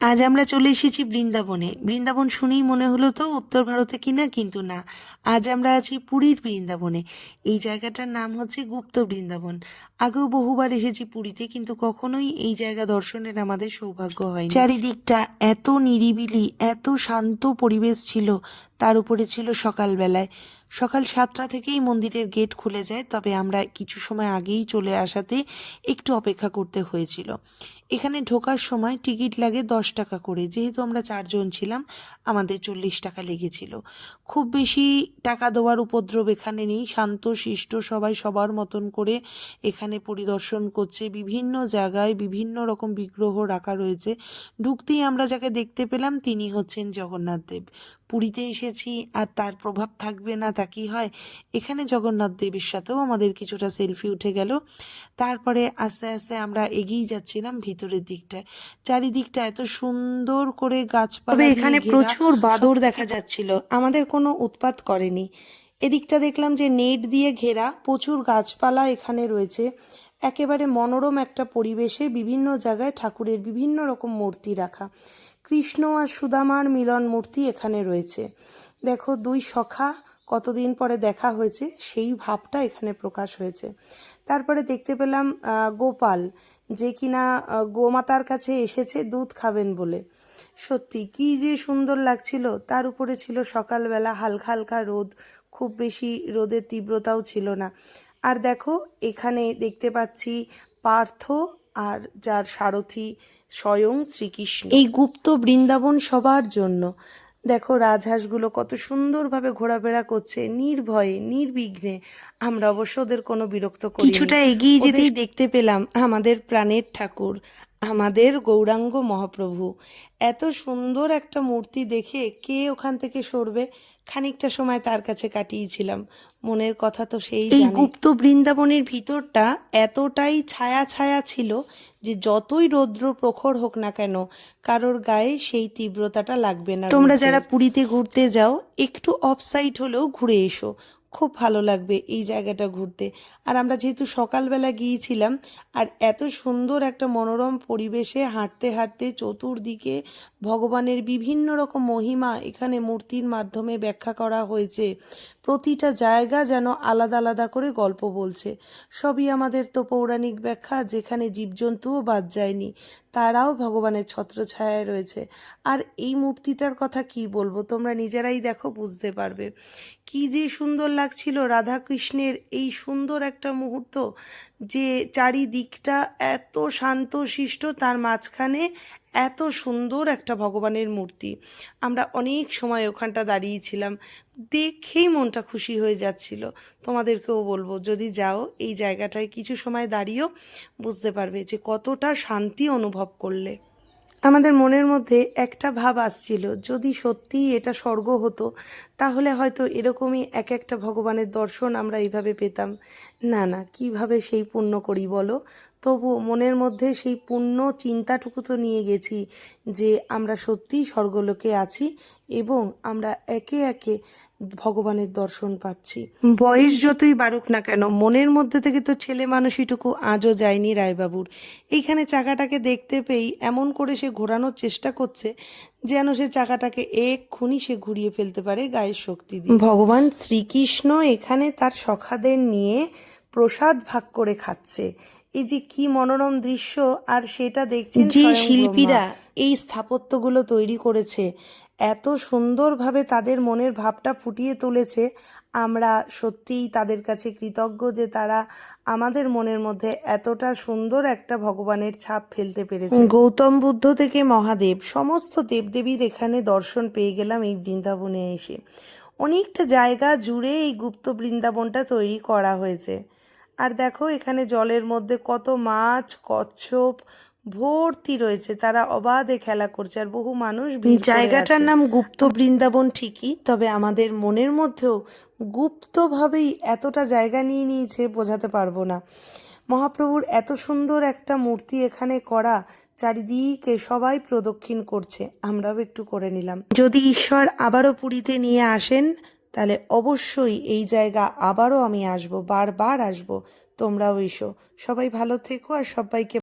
আজ আমরা চলে এসেছি বৃন্দাবনে। বৃন্দাবন শুনেই মনে হলো তো উত্তর ভারতে কিনা, কিন্তু না। আজ আমরা আছি পুরীর বৃন্দাবনে। এই জায়গাটার নাম হচ্ছে গুপ্ত বৃন্দাবন। আগেও বহুবার এসেছি পুরীতে, কিন্তু কখনোই এই জায়গা দর্শনের আমাদের সৌভাগ্য হয় চারিদিকটা এত নিরিবিলি, এত শান্ত পরিবেশ ছিল তার উপরে ছিল সকালবেলায়। সকাল সাতটা থেকেই মন্দিরের গেট খুলে যায়, তবে আমরা কিছু সময় আগেই চলে আসাতে একটু অপেক্ষা করতে হয়েছিল। এখানে ঢোকার সময় টিকিট লাগে দশ টাকা করে, যেহেতু আমরা চারজন ছিলাম, আমাদের চল্লিশ টাকা লেগেছিল। খুব বেশি টাকা দেওয়ার উপদ্রব এখানে নেই, শান্ত, শিষ্ট, সবাই সবার মতন করে এখানে পরিদর্শন করছে। বিভিন্ন জায়গায় বিভিন্ন রকম বিগ্রহ রাখা রয়েছে। ঢুকতেই আমরা যাকে দেখতে পেলাম, তিনি হচ্ছেন জগন্নাথ দেব। পুরীতে এসেছি আর তার প্রভাব থাকবে না তা কি হয়? এখানে জগন্নাথ দেবের সাথেও আমাদের কিছুটা সেলফি উঠে গেল। তারপরে আস্তে আস্তে আমরা এগিয়ে যাচ্ছিলাম ভিতরের দিকটায়। চারিদিকটা এত সুন্দর করে গাছপালা এখানে প্রচুর বাদর দেখা যাচ্ছিল। আমাদের কোনো উৎপাত করেনি। এদিকটা দেখলাম যে নেট দিয়ে ঘেরা। প্রচুর গাছপালা এখানে রয়েছে। একেবারে মনোরম একটা পরিবেশে বিভিন্ন জায়গায় ঠাকুরের বিভিন্ন রকম মূর্তি রাখা। কৃষ্ণ আর সুদামার মিলন মূর্তি এখানে রয়েছে। দেখো, দুই সখা কতদিন পরে দেখা হয়েছে, সেই ভাবটা এখানে প্রকাশ হয়েছে। তারপরে দেখতে পেলাম গোপাল, যে কিনা গোমাতার কাছে এসেছে দুধ খাবেন বলে। সত্যি, কি যে সুন্দর লাগছিল। তার উপরে ছিল সকালবেলা হালকা হালকা রোদ। খুব বেশি রোদের তীব্রতাও ছিল না। আর দেখো এখানে দেখতে পাচ্ছি পার্থ আর যার সারথি স্বয়ং শ্রীকৃষ্ণ। এই গুপ্ত বৃন্দাবন সবার জন্য। দেখো রাজহাঁসগুলো কত সুন্দরভাবে ঘোরাফেরা করছে নির্ভয়ে নির্বিঘ্নে। আমরা অবশ্য ওদের কোনো বিরক্ত করি কিছুটা এগিয়ে যেতেই যেতেই দেখতে পেলাম আমাদের প্রাণের ঠাকুর। আমাদের গৌরাঙ্গ মহাপ্রভু। এত সুন্দর একটা মূর্তি দেখে কে ওখান থেকে সরবে? খানিকটা সময় তার কাছে কাটিয়েছিলাম। মনের কথা তো সেই এই গুপ্ত বৃন্দাবনের ভিতরটা এতটাই ছায়া ছায়া ছিল যে যতই রৌদ্র প্রখর হোক না কেন কারোর গায়ে সেই তীব্রতাটা লাগবে না তোমরা যারা পুরীতে ঘুরতে যাও একটু অফ সাইড হলেও ঘুরে এসো। খুব ভালো লাগবে এই জায়গাটা ঘুরতে। আর আমরা যেহেতু সকালবেলা গিয়েছিলাম, আর এত সুন্দর একটা মনোরম পরিবেশে হাঁটতে হাঁটতে চতুর্দিকে ভগবানের বিভিন্ন রকম মহিমা এখানে মূর্তির মাধ্যমে ব্যাখ্যা করা হয়েছে। প্রতিটা জায়গা যেন আলাদা আলাদা করে গল্প বলছে। সবই আমাদের তো পৌরাণিক ব্যাখ্যা, যেখানে জীবজন্তুও বাদ যায়নি, তারাও ভগবানের ছত্রছায়ায় রয়েছে। আর এই মূর্তিটার কথা কি বলব? তোমরা নিজেরাই দেখো, বুঝতে পারবে। কি যে সুন্দর লাগছিল রাধাকৃষ্ণের এই সুন্দর একটা মুহূর্ত যে চারিদিকটা এত শান্ত শিষ্ট তার মাঝখানে এত সুন্দর একটা ভগবানের মূর্তি। আমরা অনেক সময় ওখানটা দাঁড়িয়েছিলাম, দেখেই মনটা খুশি হয়ে যাচ্ছিল। তোমাদেরকেও বলব, যদি যাও এই জায়গাটায় কিছু সময় দাঁড়িয়েও বুঝতে পারবে যে কতটা শান্তি অনুভব করলে। আমাদের মনের মধ্যে একটা ভাব আসছিল, যদি সত্যিই এটা স্বর্গ হতো তাহলে হয়তো এরকমই এক একটা ভগবানের দর্শন আমরা এইভাবে পেতাম। না না, কীভাবে সেই পুণ্য করি বলো? তবু মনের মধ্যে সেই পুণ্য চিন্তাটুকু তো নিয়ে গেছি যে আমরা সত্যিই স্বর্গলোকে আছি এবং আমরা একে একে ভগবানের দর্শন পাচ্ছি। বয়স যতই বাড়ুক না কেন, মনের মধ্যে থেকে তো ছেলে মানুষইটুকু আজও যায়নি রায়বাবুর। এইখানে চাকাটাকে দেখতে পেয়েই এমন করে সে ঘোরানোর চেষ্টা করছে যেন সে চাকাটাকে এক্ষুনি সে ঘুরিয়ে ফেলতে পারে গায়ের শক্তি দিয়ে। ভগবান শ্রীকৃষ্ণ এখানে তার সখাদের নিয়ে প্রসাদ ভাগ করে খাচ্ছে। এই যে কি মনোরম দৃশ্য আর সেটা দেখছেন যে শিল্পীরা। এই স্থাপত্যগুলো তৈরি করেছে। এত সুন্দরভাবে তাদের মনের ভাবটা ফুটিয়ে তুলেছে। আমরা সত্যিই তাদের কাছে কৃতজ্ঞ যে তারা আমাদের মনের মধ্যে এতটা সুন্দর একটা ভগবানের ছাপ ফেলতে পেরেছে। গৌতম বুদ্ধ থেকে মহাদেব, সমস্ত দেবদেবীর এখানে দর্শন পেয়ে গেলাম এই বৃন্দাবনে এসে। অনেকটা জায়গা জুড়ে এই গুপ্ত বৃন্দাবনটা তৈরি করা হয়েছে। আর দেখো এখানে জলের মধ্যে কত মাছ, কচ্ছপ ভর্তি রয়েছে তারা অবাধে খেলা করছে আর বহু মানুষ জায়গাটার নাম গুপ্ত বৃন্দাবন ঠিকই তবে আমাদের মনের মধ্যেও গুপ্তভাবেই এতটা জায়গা নিয়ে নিয়েছে বোঝাতে পারব না। মহাপ্রভুর এত সুন্দর একটা মূর্তি এখানে করা চারিদিকে সবাই প্রদক্ষিণ করছে আমরাও একটু করে নিলাম। যদি ঈশ্বর আবারও পুরীতে নিয়ে আসেন তাহলে অবশ্যই এই জায়গা আবারও আমি আসব বারবার আসব। তোমরাও এসো। সবাই ভালো থেকো আর সবাইকে